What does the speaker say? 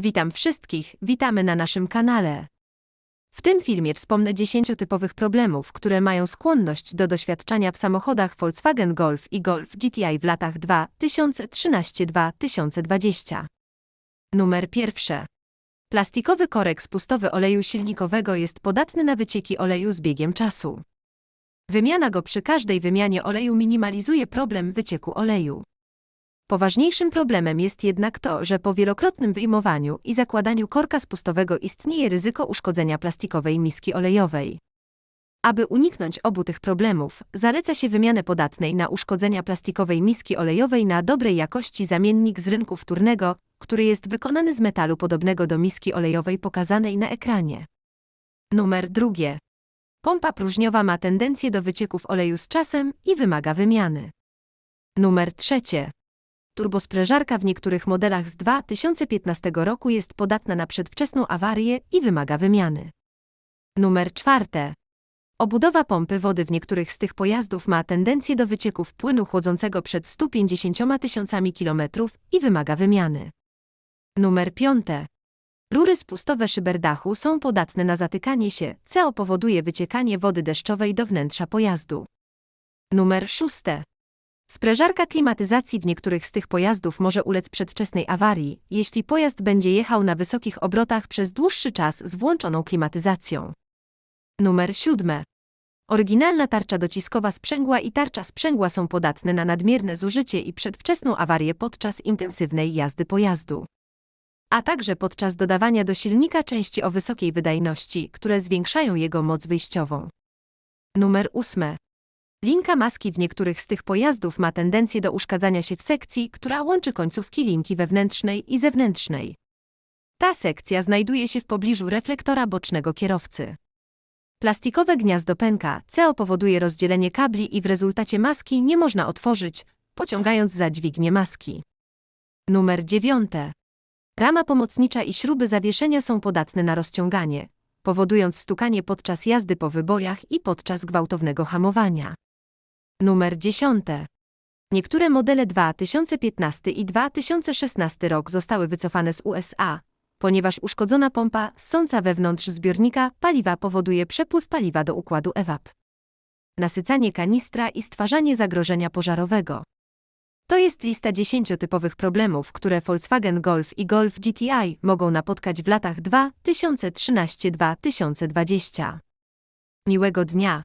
Witam wszystkich, witamy na naszym kanale. W tym filmie wspomnę 10 typowych problemów, które mają skłonność do doświadczania w samochodach Volkswagen Golf i Golf GTI w latach 2013-2020. Numer pierwszy. Plastikowy korek spustowy oleju silnikowego jest podatny na wycieki oleju z biegiem czasu. Wymiana go przy każdej wymianie oleju minimalizuje problem wycieku oleju. Poważniejszym problemem jest jednak to, że po wielokrotnym wyjmowaniu i zakładaniu korka spustowego istnieje ryzyko uszkodzenia plastikowej miski olejowej. Aby uniknąć obu tych problemów, zaleca się wymianę podatnej na uszkodzenia plastikowej miski olejowej na dobrej jakości zamiennik z rynku wtórnego, który jest wykonany z metalu podobnego do miski olejowej pokazanej na ekranie. Numer drugie. Pompa próżniowa ma tendencję do wycieków oleju z czasem i wymaga wymiany. Numer trzecie. Turbosprężarka w niektórych modelach z 2015 roku jest podatna na przedwczesną awarię i wymaga wymiany. Numer czwarte. Obudowa pompy wody w niektórych z tych pojazdów ma tendencję do wycieków płynu chłodzącego przed 150 tysiącami kilometrów i wymaga wymiany. Numer piąte. Rury spustowe szyberdachu są podatne na zatykanie się, co powoduje wyciekanie wody deszczowej do wnętrza pojazdu. Numer szóste. Sprężarka klimatyzacji w niektórych z tych pojazdów może ulec przedwczesnej awarii, jeśli pojazd będzie jechał na wysokich obrotach przez dłuższy czas z włączoną klimatyzacją. Numer siódme. Oryginalna tarcza dociskowa sprzęgła i tarcza sprzęgła są podatne na nadmierne zużycie i przedwczesną awarię podczas intensywnej jazdy pojazdu. A także podczas dodawania do silnika części o wysokiej wydajności, które zwiększają jego moc wyjściową. Numer ósme. Linka maski w niektórych z tych pojazdów ma tendencję do uszkadzania się w sekcji, która łączy końcówki linki wewnętrznej i zewnętrznej. Ta sekcja znajduje się w pobliżu reflektora bocznego kierowcy. Plastikowe gniazdo pęka, CO powoduje rozdzielenie kabli i w rezultacie maski nie można otworzyć, pociągając za dźwignię maski. Numer dziewiąte. Rama pomocnicza i śruby zawieszenia są podatne na rozciąganie, powodując stukanie podczas jazdy po wybojach i podczas gwałtownego hamowania. Numer 10. Niektóre modele 2015 i 2016 rok zostały wycofane z USA, ponieważ uszkodzona pompa ssąca wewnątrz zbiornika paliwa powoduje przepływ paliwa do układu EWAP. Nasycanie kanistra i stwarzanie zagrożenia pożarowego. To jest lista 10 typowych problemów, które Volkswagen Golf i Golf GTI mogą napotkać w latach 2013-2020. Miłego dnia!